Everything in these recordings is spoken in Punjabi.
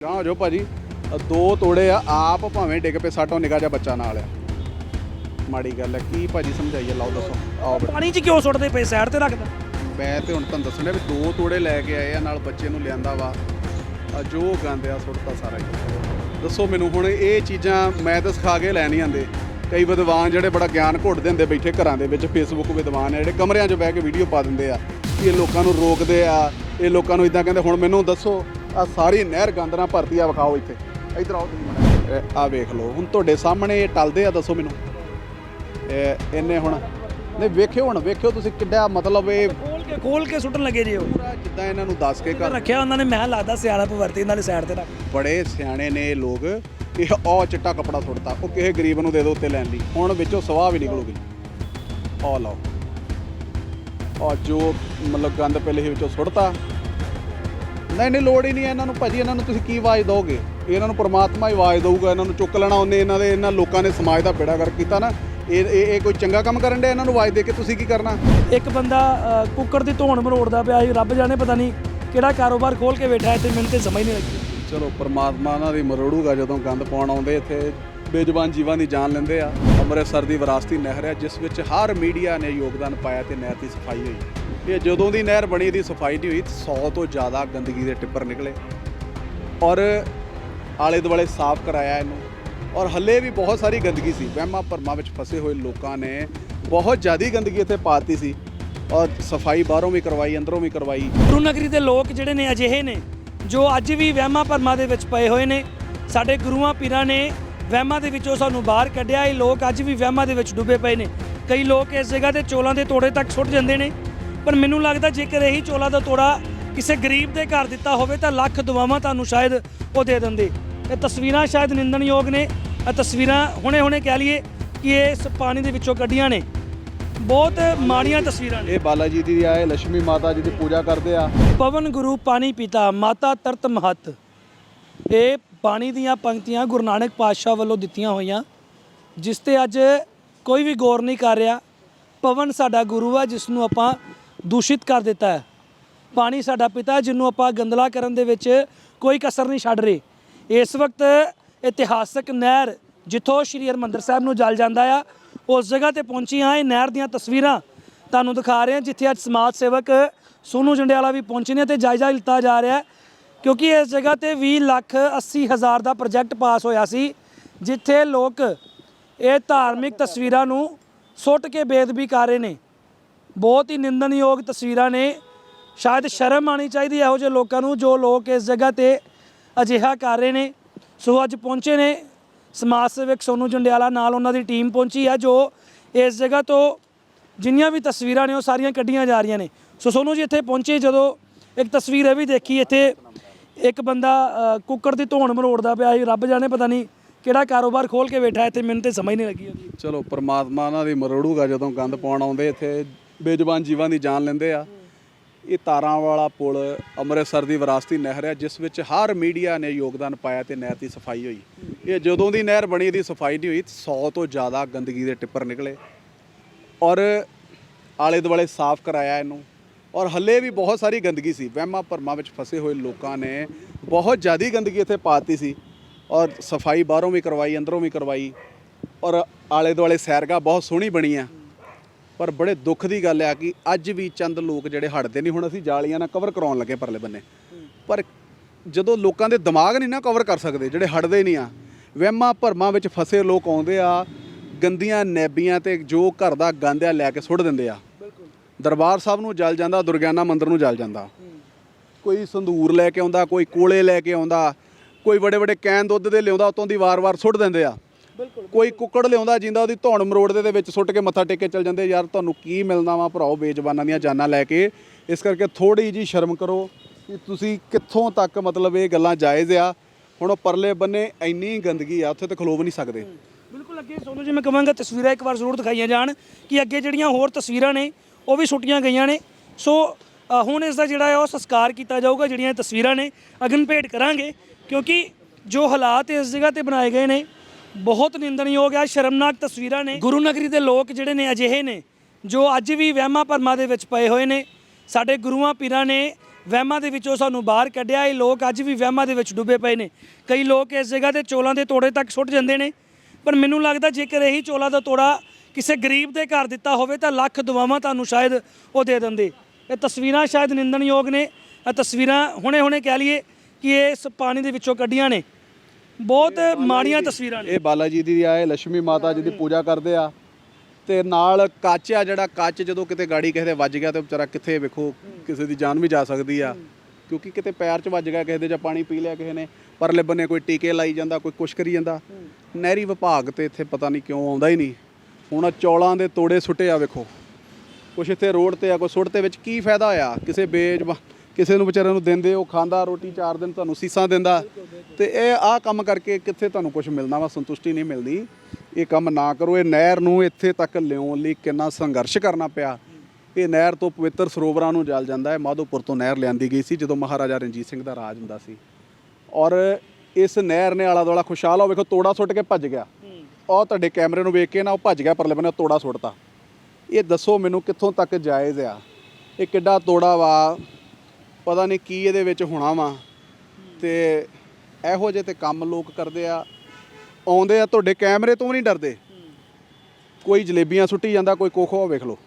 ਗਾਂ ਹੋ ਜਾਓ ਭਾਜੀ। ਦੋ ਤੋੜੇ ਆ ਆਪ ਭਾਵੇਂ ਡਿੱਗ ਪਏ ਸਾਟੋਂ ਨਿਕਾ ਜਾ ਬੱਚਾ ਨਾਲ ਆ। ਮਾੜੀ ਗੱਲ ਹੈ ਕੀ ਭਾਜੀ ਸਮਝਾਈਏ? ਲਾਓ ਦੱਸੋ। ਆਓ ਬੇਟਾ। ਪਾਣੀ 'ਚ ਕਿਉਂ ਸੁੱਟਦੇ ਪਏ? ਸਾਈਡ ਤੇ ਰੱਖਦਾ। ਮੈਂ ਤੇ ਹੁਣ ਤੁਹਾਨੂੰ ਦੱਸਣਾ ਵੀ ਦੋ ਤੋੜੇ ਲੈ ਕੇ ਆਏ ਆ ਨਾਲ ਬੱਚੇ ਨੂੰ ਲਿਆਂਦਾ ਵਾ। ਆ ਜੋ ਗੰਦ ਆ ਸੁੱਟਤਾ ਸਾਰਾ ਹੀ। ਦੱਸੋ ਮੈਨੂੰ ਹੁਣ ਇਹ ਚੀਜ਼ਾਂ ਮੈਂ ਤਾਂ ਸਿਖਾ ਕੇ ਲੈ ਨਹੀਂ ਆਂਦੇ। ਕਈ ਵਿਦਵਾਨ ਜਿਹੜੇ ਬੜਾ ਗਿਆਨ ਘੁੱਟ ਦਿੰਦੇ ਬੈਠੇ ਘਰਾਂ ਦੇ ਵਿੱਚ ਫੇਸਬੁੱਕ ਵਿਦਵਾਨ ਆ ਜਿਹੜੇ ਕਮਰਿਆਂ 'ਚ ਬਹਿ ਕੇ ਵੀਡੀਓ ਪਾ ਦਿੰਦੇ ਆ। ਕਿ ਇਹ ਲੋਕਾਂ ਨੂੰ ਰੋਕਦੇ ਆ ਇਹ ਲੋਕਾਂ ਨੂੰ ਇਦਾਂ ਕਹਿੰਦੇ ਹੁਣ ਮੈਨੂੰ ਦੱਸੋ ਆ ਸਾਰੀ ਨਹਿਰ ਗੰਦ ਨਾਲ ਭਰਤੀ ਆ ਵਿਖਾਓ ਇੱਥੇ। ਇੱਧਰ ਆਓ ਤੁਸੀਂ ਆ ਵੇਖ ਲਓ ਹੁਣ ਤੁਹਾਡੇ ਸਾਹਮਣੇ ਇਹ ਟਲਦੇ ਆ ਦੱਸੋ ਮੈਨੂੰ। ਇਹ ਇਹਨੇ ਹੁਣ ਨਹੀਂ ਵੇਖਿਓ ਹੁਣ ਵੇਖਿਓ ਤੁਸੀਂ ਕਿੱਡਾ ਮਤਲਬ ਇਹ ਖੋਲ ਕੇ ਖੋਲ ਕੇ ਸੁੱਟਣ ਲੱਗੇ ਜੀ ਉਹ। ਪੂਰਾ ਜਿੱਦਾਂ ਇਹਨਾਂ ਨੂੰ ਦੱਸ ਕੇ ਕਰ ਰੱਖਿਆ ਉਹਨਾਂ ਨੇ ਮੈਂ ਲੱਗਦਾ ਸਿਆਣਾ ਪਵਰਤੀ ਦੇ ਸਾਈਡ ਤੇ ਰੱਖ। ਬੜੇ ਸਿਆਣੇ ਨੇ ਇਹ ਲੋਕ। ਇਹ ਉਹ ਚਿੱਟਾ ਕੱਪੜਾ ਸੁੱਟਤਾ ਉਹ ਕਿਸੇ ਗਰੀਬ ਨੂੰ ਦੇ ਦੋ ਉੱਤੇ ਲੈਣ ਲਈ। ਹੁਣ ਵਿੱਚੋਂ ਸਵਾਹ ਵੀ ਨਿਕਲੂਗੀ। ਆ ਲਓ। ਆ ਜੋ ਮਤਲਬ ਗੰਦ ਪਹਿਲੇ ਹੀ ਵਿੱਚੋਂ ਸੁੱਟਤਾ। ਨਹੀਂ ਨਹੀਂ ਲੋੜ ਹੀ ਨਹੀਂ ਹੈ ਇਹਨਾਂ ਨੂੰ। ਭਾਜੀ ਇਹਨਾਂ ਨੂੰ ਤੁਸੀਂ ਕੀ ਆਵਾਜ਼ ਦੋਗੇ ਇਹਨਾਂ ਨੂੰ ਪ੍ਰਮਾਤਮਾ ਹੀ ਆਵਾਜ਼ ਦਊਗਾ ਇਹਨਾਂ ਨੂੰ ਚੁੱਕ ਲੈਣਾ ਉਹਨੇ ਇਹਨਾਂ ਦੇ ਇਹਨਾਂ ਲੋਕਾਂ ਨੇ ਸਮਾਜ ਦਾ ਬੇੜਾ ਕਰ ਕੀਤਾ ਨਾ। ਇਹ ਇਹ ਇਹ ਕੋਈ ਚੰਗਾ ਕੰਮ ਕਰਨ ਦੇ ਇਹਨਾਂ ਨੂੰ ਆਵਾਜ਼ ਦੇ ਕੇ? ਤੁਸੀਂ ਕੀ ਕਰਨਾ? ਇੱਕ ਬੰਦਾ ਅ, ਕੁੱਕਰ ਦੀ ਧੌਣ ਮਰੋੜਦਾ ਪਿਆ ਸੀ ਰੱਬ ਜਾਣੇ ਪਤਾ ਨਹੀਂ ਕਿਹੜਾ ਕਾਰੋਬਾਰ ਖੋਲ ਕੇ ਬੈਠਾ ਹੈ ਤੇ ਮੈਨੂੰ ਤੇ ਸਮਝ ਨਹੀਂ ਲੱਗੀ। ਚਲੋ ਪਰਮਾਤਮਾ ਉਹਨਾਂ ਦੀ ਮਰੋੜੂਗਾ ਜਦੋਂ ਗੰਦ ਪਾਉਣ ਆਉਂਦੇ ਇੱਥੇ। ਬੇਜ਼ਬਾਨ ਜੀਵਾਂ ਦੀ ਜਾਨ ਲੈਂਦੇ ਆ। ਅੰਮ੍ਰਿਤਸਰ ਦੀ ਵਿਰਾਸਤੀ ਨਹਿਰ ਹੈ, ਜਿਸ ਵਿੱਚ ਹਰ ਮੀਡੀਆ ਨੇ ਯੋਗਦਾਨ ਪਾਇਆ ਤੇ ਨਹਿਰ ਦੀ ਸਫ਼ਾਈ ਹੋਈ। ਇਹ ਜਦੋਂ ਦੀ ਨਹਿਰ ਬਣੀ ਦੀ ਸਫ਼ਾਈ ਨਹੀਂ ਹੋਈ 100 ਤੋਂ ਜ਼ਿਆਦਾ ਗੰਦਗੀ ਦੇ ਟਿੱਪਰ ਨਿਕਲੇ। ਔਰ ਆਲੇ ਦੁਆਲੇ ਸਾਫ਼ ਕਰਾਇਆ ਇਹਨੂੰ। ਔਰ ਹੱਲੇ ਵੀ ਬਹੁਤ ਸਾਰੀ ਗੰਦਗੀ ਸੀ। ਵਹਿਮਾਂ ਭਰਮਾਂ ਵਿੱਚ ਫਸੇ ਹੋਏ ਲੋਕਾਂ ਨੇ ਬਹੁਤ ਜ਼ਿਆਦਾ ਗੰਦਗੀ ਇੱਥੇ ਪਾਤੀ ਸੀ। ਔਰ ਸਫ਼ਾਈ ਬਾਹਰੋਂ ਵੀ ਕਰਵਾਈ, ਅੰਦਰੋਂ ਵੀ ਕਰਵਾਈ। ਗੁਰੂ ਨਗਰੀ ਦੇ ਲੋਕ ਜਿਹੜੇ ਨੇ ਅਜਿਹੇ ਨੇ, ਜੋ ਅੱਜ ਵੀ ਵਹਿਮਾਂ ਭਰਮਾਂ ਦੇ ਵਿੱਚ ਪਏ ਹੋਏ ਨੇ, ਸਾਡੇ ਗੁਰੂਆਂ, ਪੀਰਾਂ ਨੇ ਵਹਿਮਾਂ ਦੇ ਵਿੱਚੋਂ ਸਾਨੂੰ ਬਾਹਰ ਕੱਢਿਆ। ਇਹ ਲੋਕ ਅੱਜ ਵੀ ਵਹਿਮਾਂ ਦੇ ਵਿੱਚ ਡੁੱਬੇ ਪਏ ਨੇ। ਕਈ ਲੋਕ ਇਸ ਜਗ੍ਹਾ ਤੇ ਚੋਲਾਂ ਦੇ ਤੋੜੇ ਤੱਕ ਸੁੱਟ ਜਾਂਦੇ ਨੇ। ਪਰ ਮੈਨੂੰ ਲੱਗਦਾ ਜੇਕਰ ਇਹੀ ਚੋਲਾਂ ਦਾ ਤੋੜਾ ਕਿਸੇ ਗਰੀਬ ਦੇ ਘਰ ਦਿੱਤਾ ਹੋਵੇ ਤਾਂ ਲੱਖ ਦੁਆਵਾਂ ਤੁਹਾਨੂੰ ਸ਼ਾਇਦ ਉਹ ਦੇ ਦਿੰਦੇ। ਇਹ ਤਸਵੀਰਾਂ ਸ਼ਾਇਦ ਨਿੰਦਣਯੋਗ ਨੇ। ਇਹ ਤਸਵੀਰਾਂ ਹੁਣੇ-ਹੁਣੇ ਕਹਿ ਲਈਏ ਕਿ ਇਹ ਇਸ ਪਾਣੀ ਦੇ ਵਿੱਚੋਂ ਕੱਢੀਆਂ ਨੇ। ਬਹੁਤ ਮਾੜੀਆਂ ਤਸਵੀਰਾਂ ਨੇ। ਇਹ ਬਾਲਾ ਜੀ ਦੀ ਆਏ ਲక్ష్ਮੀ ਮਾਤਾ ਜੀ ਦੀ ਪੂਜਾ ਕਰਦੇ ਆ। ਪਵਨ ਗੁਰੂ ਪਾਣੀ ਪਿਤਾ ਮਾਤਾ ਤਰਤ ਮਹਤ ਇਹ ਪਾਣੀ ਦੀਆਂ ਪੰਕਤੀਆਂ ਗੁਰੂ ਨਾਨਕ ਪਾਤਸ਼ਾਹ ਵੱਲੋਂ ਦਿੱਤੀਆਂ ਹੋਈਆਂ, ਜਿਸ ਤੇ ਅੱਜ ਕੋਈ ਵੀ ਗੌਰ ਨਹੀਂ ਕਰ ਰਿਹਾ। ਪਵਨ ਸਾਡਾ ਗੁਰੂ ਆ ਜਿਸ ਨੂੰ ਆਪਾਂ ਦੂਸ਼ਿਤ ਕਰ ਦਿੱਤਾ ਹੈ। ਪਾਣੀ ਸਾਡਾ ਪਿਤਾ, ਜਿਹਨੂੰ ਆਪਾਂ ਗੰਦਲਾ ਕਰਨ ਦੇ ਵਿੱਚ ਕੋਈ ਕਸਰ ਨਹੀਂ ਛੱਡ ਰਹੇ। ਇਸ ਵਕਤ ਇਤਿਹਾਸਕ ਨਹਿਰ, ਜਿੱਥੋਂ ਸ਼੍ਰੀ ਹਰਿਮੰਦਰ ਸਾਹਿਬ ਨੂੰ ਜਲ ਜਾਂਦਾ ਆ, ਉਸ ਜਗ੍ਹਾ ਤੇ ਪਹੁੰਚੀ ਹਾਂ। ਇਹ ਨਹਿਰ ਦੀਆਂ ਤਸਵੀਰਾਂ ਤੁਹਾਨੂੰ ਦਿਖਾ ਰਹੇ ਹਾਂ, ਜਿੱਥੇ ਅੱਜ ਸਮਾਜ ਸੇਵਕ ਸੋਨੂ ਜੰਡਿਆਲਾ ਵੀ ਪਹੁੰਚੇ ਨੇ ਤੇ ਜਾਇਜ਼ਾ ਲਿੱਤਾ ਜਾ ਰਿਹਾ ਹੈ। ਕਿਉਂਕਿ ਇਸ ਜਗ੍ਹਾ ਤੇ 20 ਲੱਖ 80 ਹਜ਼ਾਰ ਦਾ ਪ੍ਰੋਜੈਕਟ ਪਾਸ ਹੋਇਆ ਸੀ, ਜਿੱਥੇ ਲੋਕ ਇਹ ਧਾਰਮਿਕ ਤਸਵੀਰਾਂ ਨੂੰ ਸੁੱਟ ਕੇ ਬੇਦਬੀ ਕਰ ਰਹੇ ਨੇ। ਬਹੁਤ ਹੀ ਨਿੰਦਣਯੋਗ ਤਸਵੀਰਾਂ ਨੇ। ਸ਼ਾਇਦ ਸ਼ਰਮ ਆਣੀ ਚਾਹੀਦੀ ਇਹੋ ਜਿਹੇ ਲੋਕਾਂ ਨੂੰ, ਜੋ ਲੋਕ ਇਸ ਜਗ੍ਹਾ ਤੇ ਅਜਿਹਾ ਕਰ ਰਹੇ ਨੇ। ਸੋ ਅੱਜ ਪਹੁੰਚੇ ਨੇ ਸਮਾਜ ਸੇਵਕ ਸੋਨੂ ਜੰਡਿਆਲਾ, ਨਾਲ ਉਹਨਾਂ ਦੀ ਟੀਮ ਪਹੁੰਚੀ ਹੈ, ਜੋ ਇਸ ਜਗ੍ਹਾ ਤੋਂ ਜਿੰਨੀਆਂ ਵੀ ਤਸਵੀਰਾਂ ਨੇ ਉਹ ਸਾਰੀਆਂ ਕੱਢੀਆਂ ਜਾ ਰਹੀਆਂ ਨੇ। ਸੋ ਸੋਨੂ ਜੀ ਇੱਥੇ ਪਹੁੰਚੇ ਜਦੋਂ ਇੱਕ ਤਸਵੀਰ ਇਹ ਵੀ ਦੇਖੀ, ਇੱਥੇ ਇੱਕ ਬੰਦਾ ਅ, ਕੁੱਕਰ ਦੀ ਧੌਣ ਮਰੋੜਦਾ ਪਿਆ ਸੀ ਰੱਬ ਜਾਣੇ ਪਤਾ ਨਹੀਂ ਕਿਹੜਾ ਕਾਰੋਬਾਰ ਖੋਲ ਕੇ ਬੈਠਾ ਇੱਥੇ ਮੈਨੂੰ ਤੇ ਸਮਝ ਨਹੀਂ ਲੱਗੀ ਉਹਦੀ। ਚਲੋ ਪਰਮਾਤਮਾ ਉਹਨਾਂ ਦੀ ਮਰੋੜੂਗਾ ਜਦੋਂ ਗੰਦ ਪਾਉਣ ਆਉਂਦੇ ਇੱਥੇ ਬੇਜ਼ਬਾਨ ਜੀਵਾਂ ਦੀ ਜਾਨ ਲੈਂਦੇ ਆ। ਇਹ ਤਾਰਾਂ ਵਾਲਾ ਪੁਲ ਅੰਮ੍ਰਿਤਸਰ ਦੀ ਵਿਰਾਸਤੀ ਨਹਿਰ ਹੈ ਜਿਸ ਵਿੱਚ ਹਰ ਮੀਡੀਆ ਨੇ ਯੋਗਦਾਨ ਪਾਇਆ ਤੇ ਨਹਿਰ ਦੀ ਸਫ਼ਾਈ ਹੋਈ। ਇਹ ਜਦੋਂ ਦੀ ਨਹਿਰ ਬਣੀ ਦੀ ਸਫ਼ਾਈ ਨਹੀਂ ਹੋਈ 100 ਤੋਂ ਜ਼ਿਆਦਾ ਗੰਦਗੀ ਦੇ ਟਿੱਪਰ ਨਿਕਲੇ। ਔਰ ਆਲੇ ਦੁਆਲੇ ਸਾਫ਼ ਕਰਾਇਆ ਇਹਨੂੰ। ਔਰ ਹੱਲੇ ਵੀ ਬਹੁਤ ਸਾਰੀ ਗੰਦਗੀ ਸੀ। ਵਹਿਮਾਂ ਭਰਮਾਂ ਵਿੱਚ ਫਸੇ ਹੋਏ ਲੋਕਾਂ ਨੇ ਬਹੁਤ ਜ਼ਿਆਦਾ ਗੰਦਗੀ ਇੱਥੇ ਪਾਤੀ ਸੀ ਔਰ ਸਫ਼ਾਈ ਬਾਹਰੋਂ ਵੀ ਕਰਵਾਈ, ਅੰਦਰੋਂ ਵੀ ਕਰਵਾਈ ਔਰ ਆਲੇ ਦੁਆਲੇ ਸੈਰਗਾ ਬਹੁਤ ਸੋਹਣੀ ਬਣੀ ਆ। ਪਰ ਬੜੇ ਦੁੱਖ ਦੀ ਗੱਲ ਆ ਕਿ ਅੱਜ ਵੀ ਚੰਦ ਲੋਕ ਜਿਹੜੇ ਹਟਦੇ ਨਹੀਂ, ਹੁਣ ਅਸੀਂ ਜਾਲੀਆਂ ਨਾਲ ਕਵਰ ਕਰਾਉਣ ਲੱਗੇ ਪਰਲੇ ਬੰਨੇ। ਪਰ ਜਦੋਂ ਲੋਕਾਂ ਦੇ ਦਿਮਾਗ ਨਹੀਂ ਨਾ ਕਵਰ ਕਰ ਸਕਦੇ, ਜਿਹੜੇ ਹਟਦੇ ਨਹੀਂ ਆ, ਵਹਿਮਾਂ ਭਰਮਾਂ ਵਿੱਚ ਫਸੇ ਲੋਕ ਆਉਂਦੇ ਆ, ਗੰਦੀਆਂ ਨੈਬੀਆਂ ਤੇ ਜੋ ਘਰ ਦਾ ਗੰਦ ਆ ਲੈ ਕੇ ਸੁੱਟ ਦਿੰਦੇ ਆ। ਦਰਬਾਰ ਸਾਹਿਬ ਨੂੰ ਜਲ ਜਾਂਦਾ ਦੁਰਗਿਆਨਾ ਮੰਦਿਰ ਨੂੰ ਜਲ ਜਾਂਦਾ। ਕੋਈ ਸੰਧੂਰ ਲੈ ਕੇ ਆਉਂਦਾ ਕੋਈ ਕੋਲੇ ਲੈ ਕੇ ਆਉਂਦਾ ਕੋਈ ਬੜੇ ਬੜੇ ਕੈਨ ਦੁੱਧ ਦੇ ਲਿਆਉਂਦਾ ਉਤੋਂ ਦੀ ਵਾਰ-ਵਾਰ ਸੁੱਟ ਦਿੰਦੇ ਆ। ਕੋਈ ਕੁੱਕੜ ਲਿਆਉਂਦਾ ਜਿੰਦਾ ਉਹਦੀ ਧੌਣ ਮਰੋੜਦੇ ਦੇ ਵਿੱਚ ਸੁੱਟ ਕੇ ਮੱਥਾ ਟੇਕ ਕੇ ਚਲ ਜਾਂਦੇ ਯਾਰ ਤੁਹਾਨੂੰ ਕੀ ਮਿਲਣਾ ਵਾ ਭਰਾਓ ਬੇਜ਼ਬਾਨਾਂ ਦੀਆਂ ਜਾਨਾਂ ਲੈ ਕੇ? ਇਸ ਕਰਕੇ ਥੋੜੀ ਜੀ ਸ਼ਰਮ ਕਰੋ ਕਿ ਤੁਸੀਂ ਕਿੱਥੋਂ ਤੱਕ ਮਤਲਬ ਇਹ ਗੱਲਾਂ ਜਾਇਜ਼ ਆ। ਹੁਣ ਉਹ ਪਰਲੇ ਬੰਨੇ ਇੰਨੀ ਗੰਦਗੀ ਆ ਉੱਥੇ ਤੇ ਖਲੋ ਵੀ ਨਹੀਂ ਸਕਦੇ। ਬਿਲਕੁਲ ਅੱਗੇ ਸੋਨੂ ਜੀ ਮੈਂ ਕਹਾਂਗਾ ਤਸਵੀਰਾਂ ਇੱਕ ਵਾਰ ਜ਼ਰੂਰ ਦਿਖਾਈਆਂ ਜਾਣ ਕਿ ਅੱਗੇ ਜਿਹੜੀਆਂ ਹੋਰ ਤਸਵੀਰਾਂ ਨੇ ਉਹ ਵੀ ਸੁੱਟੀਆਂ ਗਈਆਂ ਨੇ। ਸੋ ਹੁਣ ਇਸ ਦਾ ਜਿਹੜਾ ਹੈ ਉਹ ਸੰਸਕਾਰ ਕੀਤਾ ਜਾਊਗਾ, ਜਿਹੜੀਆਂ ਤਸਵੀਰਾਂ ਨੇ, ਅਗਨ ਭੇਟ ਕਰਾਂਗੇ। ਕਿਉਂਕਿ ਜੋ ਹਾਲਾਤ ਇਸ ਜਗ੍ਹਾ ਤੇ ਬਣਾਏ ਗਏ ਨੇ, ਬਹੁਤ ਨਿੰਦਣਯੋਗ ਆ, ਸ਼ਰਮਨਾਕ ਤਸਵੀਰਾਂ ਨੇ। ਗੁਰੂ ਨਗਰੀ ਦੇ ਲੋਕ ਜਿਹੜੇ ਨੇ ਅਜਿਹੇ ਨੇ, ਜੋ ਅੱਜ ਵੀ ਵਹਿਮਾਂ ਭਰਮਾਂ ਦੇ ਵਿੱਚ ਪਏ ਹੋਏ ਨੇ। ਸਾਡੇ ਗੁਰੂਆਂ ਪੀਰਾਂ ਨੇ ਵਹਿਮਾਂ ਦੇ ਵਿੱਚੋਂ ਸਾਨੂੰ ਬਾਹਰ ਕੱਢਿਆ। ਇਹ ਲੋਕ ਅੱਜ ਵੀ ਵਹਿਮਾਂ ਦੇ ਵਿੱਚ ਡੁੱਬੇ ਪਏ ਨੇ। ਕਈ ਲੋਕ ਇਸ ਜਗ੍ਹਾ ਤੇ ਚੋਲਾਂ ਦੇ ਤੋੜੇ ਤੱਕ ਸੁੱਟ ਜਾਂਦੇ ਨੇ। ਪਰ ਮੈਨੂੰ ਲੱਗਦਾ ਜੇਕਰ ਇਹੀ ਚੋਲਾਂ ਦਾ ਤੋੜਾ ਕਿਸੇ ਗਰੀਬ ਦੇ ਘਰ ਦਿੱਤਾ ਹੋਵੇ ਤਾਂ ਲੱਖ ਦੁਆਵਾਂ ਤੁਹਾਨੂੰ ਸ਼ਾਇਦ ਉਹ ਦੇ ਦਿੰਦੇ। ਇਹ ਤਸਵੀਰਾਂ ਸ਼ਾਇਦ ਨਿੰਦਣਯੋਗ ਨੇ। ਇਹ ਤਸਵੀਰਾਂ ਹੁਣੇ-ਹੁਣੇ ਕਹਿ ਲਈਏ ਕਿ ਇਹ ਇਸ ਪਾਣੀ ਦੇ ਵਿੱਚੋਂ ਕੱਢੀਆਂ ਨੇ। ਬਹੁਤ ਮਾੜੀਆਂ ਤਸਵੀਰਾਂ ਨੇ। ਇਹ ਬਾਲਾ ਜੀ ਦੀ ਆਏ ਲక్ష్ਮੀ ਮਾਤਾ ਜੀ ਦੀ ਪੂਜਾ ਕਰਦੇ ਆ। ਤੇ ਨਾਲ ਕੱਚ ਆ ਜਿਹੜਾ ਕੱਚ ਜਦੋਂ ਕਿਤੇ ਗਾੜੀ ਕਿਸੇ ਦੇ ਵੱਜ ਗਿਆ ਤੇ ਵਿਚਾਰਾ ਕਿੱਥੇ ਵੇਖੋ ਕਿਸੇ ਦੀ ਜਾਨ ਵੀ ਜਾ ਸਕਦੀ ਆ। ਕਿਉਂਕਿ ਕਿਤੇ ਪੈਰ 'ਚ ਵੱਜ ਗਿਆ ਕਿਸੇ ਦੇ ਜਾਂ ਪਾਣੀ ਪੀ ਲਿਆ ਕਿਸੇ ਨੇ ਪਰਲੇ ਬੰਨੇ ਕੋਈ ਟੀਕੇ ਲਾਈ ਜਾਂਦਾ ਕੋਈ ਕੁਛ ਕਰੀ ਜਾਂਦਾ। ਨਹਿਰੀ ਵਿਭਾਗ ਤੇ ਇੱਥੇ ਪਤਾ ਨਹੀਂ ਕਿਉਂ ਆਉਂਦਾ ਹੀ ਨਹੀਂ। ਹੁਣ ਆਹ ਚੌਲਾਂ ਦੇ ਤੋੜੇ ਸੁੱਟੇ ਆ ਵੇਖੋ। ਕੁਛ ਇੱਥੇ ਰੋਡ ਤੇ ਆ, ਕੋਈ ਸੁੱਟ 'ਤੇ ਵਿੱਚ ਕੀ ਫਾਇਦਾ ਹੋਇਆ ਕਿਸੇ ਬੇਜ ਕਿਸੇ ਨੂੰ ਵਿਚਾਰੇ ਨੂੰ ਦਿੰਦੇ, ਉਹ ਖਾਂਦਾ, ਰੋਟੀ ਚਾਰ ਦਿਨ ਤੁਹਾਨੂੰ ਸੀਸਾਂ ਦਿੰਦਾ। ਤੇ ਇਹ ਆਹ ਕੰਮ ਕਰਕੇ ਕਿੱਥੇ ਤੁਹਾਨੂੰ ਕੁਝ ਮਿਲਣਾ ਵਾ? ਸੰਤੁਸ਼ਟੀ ਨਹੀਂ ਮਿਲਦੀ। ਇਹ ਕੰਮ ਨਾ ਕਰੋ। ਇਹ ਨਹਿਰ ਨੂੰ ਇੱਥੇ ਤੱਕ ਲਿਆਉਣ ਲਈ ਕਿੰਨਾ ਸੰਘਰਸ਼ ਕਰਨਾ ਪਿਆ। ਇਹ ਨਹਿਰ ਤੋਂ ਪਵਿੱਤਰ ਸਰੋਵਰਾਂ ਨੂੰ ਜਲ ਜਾਂਦਾ ਹੈ। ਮਾਧੋਪੁਰ ਤੋਂ ਨਹਿਰ ਲਿਆਂਦੀ ਗਈ ਸੀ, ਜਦੋਂ ਮਹਾਰਾਜਾ ਰਣਜੀਤ ਸਿੰਘ ਦਾ ਰਾਜ ਹੁੰਦਾ ਸੀ। ਔਰ ਇਸ ਨਹਿਰ ਨੇ ਆਲਾ ਦੁਆਲਾ ਖੁਸ਼ਹਾਲ ਹੋ ਵੇਖੋ, ਤੋੜਾ ਸੁੱਟ ਕੇ ਭੱਜ ਗਿਆ। ਉਹ ਤੁਹਾਡੇ ਕੈਮਰੇ ਨੂੰ ਵੇਖ ਕੇ ਨਾ ਉਹ ਭੱਜ ਗਿਆ ਪਰਲੇ ਬੰਨੇ ਤੋੜਾ ਸੁੱਟਤਾ। ਇਹ ਦੱਸੋ ਮੈਨੂੰ ਕਿੱਥੋਂ ਤੱਕ ਜਾਇਜ਼ ਆ? ਇਹ ਕਿੱਡਾ ਤੋੜਾ ਵਾ? ਪਤਾ ਨਹੀਂ ਕੀ ਇਹਦੇ ਵਿੱਚ ਹੋਣਾ ਵਾ। ਤੇ ਇਹੋ ਜਿਹੇ ਤੇ ਕੰਮ ਲੋਕ ਕਰਦੇ ਆ। ਆਉਂਦੇ ਆ ਤੁਹਾਡੇ ਕੈਮਰੇ ਤੋਂ ਵੀ ਨਹੀਂ ਡਰਦੇ। ਕੋਈ ਜਲੇਬੀਆਂ ਸੁੱਟੀ ਜਾਂਦਾ, ਕੋਈ ਕੋਖੋ ਵੇਖ ਲਓ।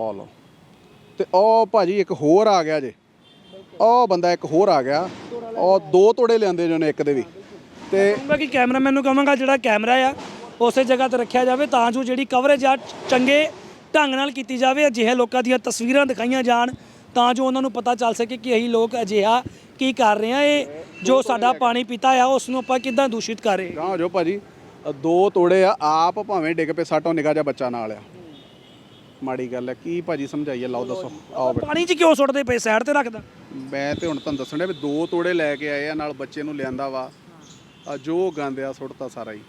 ਆ ਲਓ। ਤੇ ਉਹ ਭਾਜੀ ਇੱਕ ਹੋਰ ਆ ਗਿਆ ਜੇ। ਉਹ ਬੰਦਾ ਇੱਕ ਹੋਰ ਆ ਗਿਆ। ਉਹ ਦੋ ਤੋੜੇ ਲਿਆਂਦੇ ਜੋ ਨੇ ਇੱਕ ਦੇ ਵੀ। ਤੇ ਕਹੂੰਗਾ ਕਿ ਕੈਮਰਾਮੈਨ ਨੂੰ ਕਹਾਂਗਾ ਜਿਹੜਾ ਕੈਮਰਾ ਆ ਉਸੇ ਜਗ੍ਹਾ ਤੇ ਰੱਖਿਆ ਜਾਵੇ ਤਾਂ ਜੋ ਜਿਹੜੀ ਕਵਰੇਜ ਆ ਚੰਗੇ ਢੰਗ ਨਾਲ ਕੀਤੀ ਜਾਵੇ ਅਜਿਹੇ ਲੋਕਾਂ ਦੀਆਂ ਤਸਵੀਰਾਂ ਦਿਖਾਈਆਂ ਜਾਣ ਤਾਂ ਜੋ ਉਹਨਾਂ ਨੂੰ ਪਤਾ ਚੱਲ ਸਕੇ ਕਿ ਇਹੀ ਲੋਕ ਅਜਿਹਾ ਕੀ ਕਰ ਰਹੇ ਆ ਇਹ ਜੋ ਸਾਡਾ ਪਾਣੀ ਪੀਤਾ ਆ ਉਸ ਨੂੰ ਆਪਾਂ ਕਿੱਦਾਂ ਦੂਸ਼ਿਤ ਕਰ ਰਹੇ ਗਾਂ ਹੋ ਜਾਓ ਭਾਜੀ। ਅ, ਦੋ ਤੋੜੇ ਆ ਆਪ ਭਾਵੇਂ ਡਿੱਗ ਪਏ ਸਾਟੋਂ ਨਿਕਾ ਜਾ ਬੱਚਾ ਨਾਲ ਆ। ਮਾੜੀ ਗੱਲ ਹੈ ਕੀ ਭਾਜੀ ਸਮਝਾਈਏ? ਲਾਓ ਦੱਸੋ। ਆਓ ਬੇਟਾ ਪਾਣੀ 'ਚ ਕਿਉਂ ਸੁੱਟਦੇ ਪਏ ਸਾਈਡ ਤੇ ਰੱਖਦਾ? ਮੈਂ ਤੇ ਹੁਣ ਤੁਹਾਨੂੰ ਦੱਸਣ ਡਿਆ ਵੀ ਦੋ ਤੋੜੇ ਲੈ ਕੇ ਆਏ ਆ ਨਾਲ ਬੱਚੇ ਨੂੰ ਲਿਆਂਦਾ ਵਾ। ਆ, ਜੋ ਗੰਦ ਆ ਸੁੱਟਤਾ ਸਾਰਾ ਹੀ।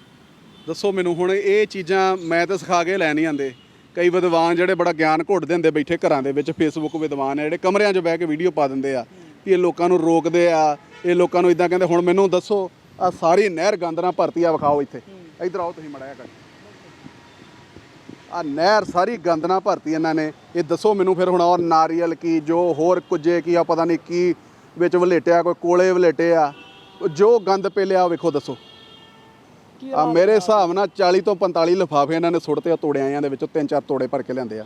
ਦੱਸੋ ਮੈਨੂੰ, ਹੁਣ ਇਹ ਚੀਜ਼ਾਂ ਮੈਂ ਤਾਂ ਸਿਖਾ ਕੇ ਲੈ ਨਹੀਂ ਆਂਦੇ ਕਈ ਵਿਦਵਾਨ ਜਿਹੜੇ ਬੜਾ ਗਿਆਨ ਘੁੱਟਦੇ ਹੁੰਦੇ ਬੈਠੇ ਘਰਾਂ ਦੇ ਵਿੱਚ ਫੇਸਬੁੱਕ ਵਿਦਵਾਨ ਆ, ਜਿਹੜੇ ਕਮਰਿਆਂ 'ਚ ਬਹਿ ਕੇ ਵੀਡੀਓ ਪਾ ਦਿੰਦੇ ਆ ਕਿ ਇਹ ਲੋਕਾਂ ਨੂੰ ਰੋਕਦੇ ਆ, ਇਹ ਲੋਕਾਂ ਨੂੰ ਇਦਾਂ ਕਹਿੰਦੇ, ਹੁਣ ਮੈਨੂੰ ਦੱਸੋ, ਆ ਸਾਰੀ ਨਹਿਰ ਗੰਦ ਨਾਲ ਭਰਤੀ ਆ, ਵਿਖਾਓ ਇੱਥੇ। ਇੱਧਰ ਆਓ ਤੁਸੀਂ ਮੜਾਇਆ ਕਰ ਆ ਨਹਿਰ ਸਾਰੀ ਗੰਦ ਨਾਲ ਭਰਤੀ ਇਹਨਾਂ ਨੇ। ਇਹ ਦੱਸੋ ਮੈਨੂੰ ਫਿਰ ਹੁਣ ਔਰ ਨਾਰੀਅਲ ਕੀ, ਜੋ ਹੋਰ ਕੁਝੇ ਕੀ ਆ, ਪਤਾ ਨਹੀਂ ਕੀ, ਵਿੱਚ ਵਲੇਟਿਆ, ਕੋਈ ਕੋਲੇ ਵਲੇਟੇ ਆ। ਜੋ ਗੰਦ ਪੇਲਿਆ ਉਹ ਵੇਖੋ ਦੱਸੋ। ਆ ਮੇਰੇ ਹਿਸਾਬ ਨਾਲ 40 ਤੋਂ 45 ਲਿਫਾਫੇ ਇਹਨਾਂ ਨੇ ਸੁੱਟਤੇ ਆ ਤੋੜਿਆਂ ਦੇ ਵਿੱਚੋਂ ਤਿੰਨ ਚਾਰ ਤੋੜੇ ਭਰ ਕੇ ਲਿਆਂਦੇ ਆ।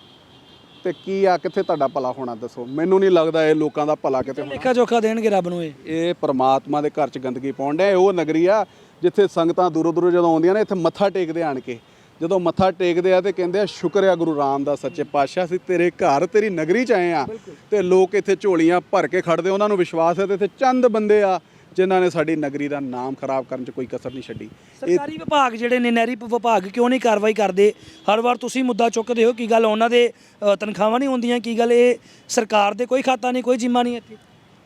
ਤੇ ਕੀ ਆ ਕਿੱਥੇ ਤੁਹਾਡਾ ਭਲਾ ਹੋਣਾ ਦੱਸੋ? ਮੈਨੂੰ ਨਹੀਂ ਲੱਗਦਾ ਇਹ ਲੋਕਾਂ ਦਾ ਭਲਾ ਕਿਤੇ ਹੋਣਾ। ਲੇਖਾ ਜੋਖਾ ਦੇਣਗੇ ਰੱਬ ਨੂੰ ਇਹ। ਇਹ ਪ੍ਰਮਾਤਮਾ ਦੇ ਘਰ 'ਚ ਗੰਦਗੀ ਪਾਉਣ ਡਿਆ ਇਹ ਉਹ ਨਗਰੀ ਆ ਜਿੱਥੇ ਸੰਗਤਾਂ ਦੂਰੋਂ ਦੂਰੋਂ ਜਦੋਂ ਆਉਂਦੀਆਂ ਨੇ ਇੱਥੇ ਮੱਥਾ ਟੇਕਦੇ ਆਣ ਕੇ। ਜਦੋਂ ਮੱਥਾ ਟੇਕਦੇ ਆ ਤੇ ਕਹਿੰਦੇ ਆ ਸ਼ੁਕਰ ਆ ਗੁਰੂ ਰਾਮਦਾਸ ਸੱਚੇ ਪਾਤਸ਼ਾਹ ਸੀ ਤੇਰੇ ਘਰ ਤੇਰੀ ਨਗਰੀ 'ਚ ਆਏ ਆ। ਤੇ ਲੋਕ ਇੱਥੇ ਝੋਲੀਆਂ ਭਰ ਕੇ ਖੜਦੇ ਉਹਨਾਂ ਨੂੰ ਵਿਸ਼ਵਾਸ ਹੈ ਤੇ ਇੱਥੇ ਚੰਦ ਬੰਦੇ ਆ। ਜਿਨ੍ਹਾਂ ਨੇ ਸਾਡੀ ਨਗਰੀ ਦਾ ਨਾਮ ਖਰਾਬ ਕਰਨ 'ਚ ਕੋਈ ਕਸਰ ਨਹੀਂ ਛੱਡੀ। ਸਰਕਾਰੀ ਵਿਭਾਗ ਜਿਹੜੇ ਨੇ ਨਹਿਰੀ ਵਿਭਾਗ ਕਿਉਂ ਨਹੀਂ ਕਾਰਵਾਈ ਕਰਦੇ? ਹਰ ਵਾਰ ਤੁਸੀਂ ਮੁੱਦਾ ਚੁੱਕਦੇ ਹੋ ਕੀ ਗੱਲ ਉਹਨਾਂ ਦੇ ਅ, ਤਨਖਾਹਾਂ ਨਹੀਂ ਹੁੰਦੀਆਂ? ਕੀ ਗੱਲ ਇਹ ਸਰਕਾਰ ਦੇ ਕੋਈ ਖਾਤਾ ਨਹੀਂ ਕੋਈ ਜਿੰਮਾ ਨਹੀਂ ਇੱਥੇ?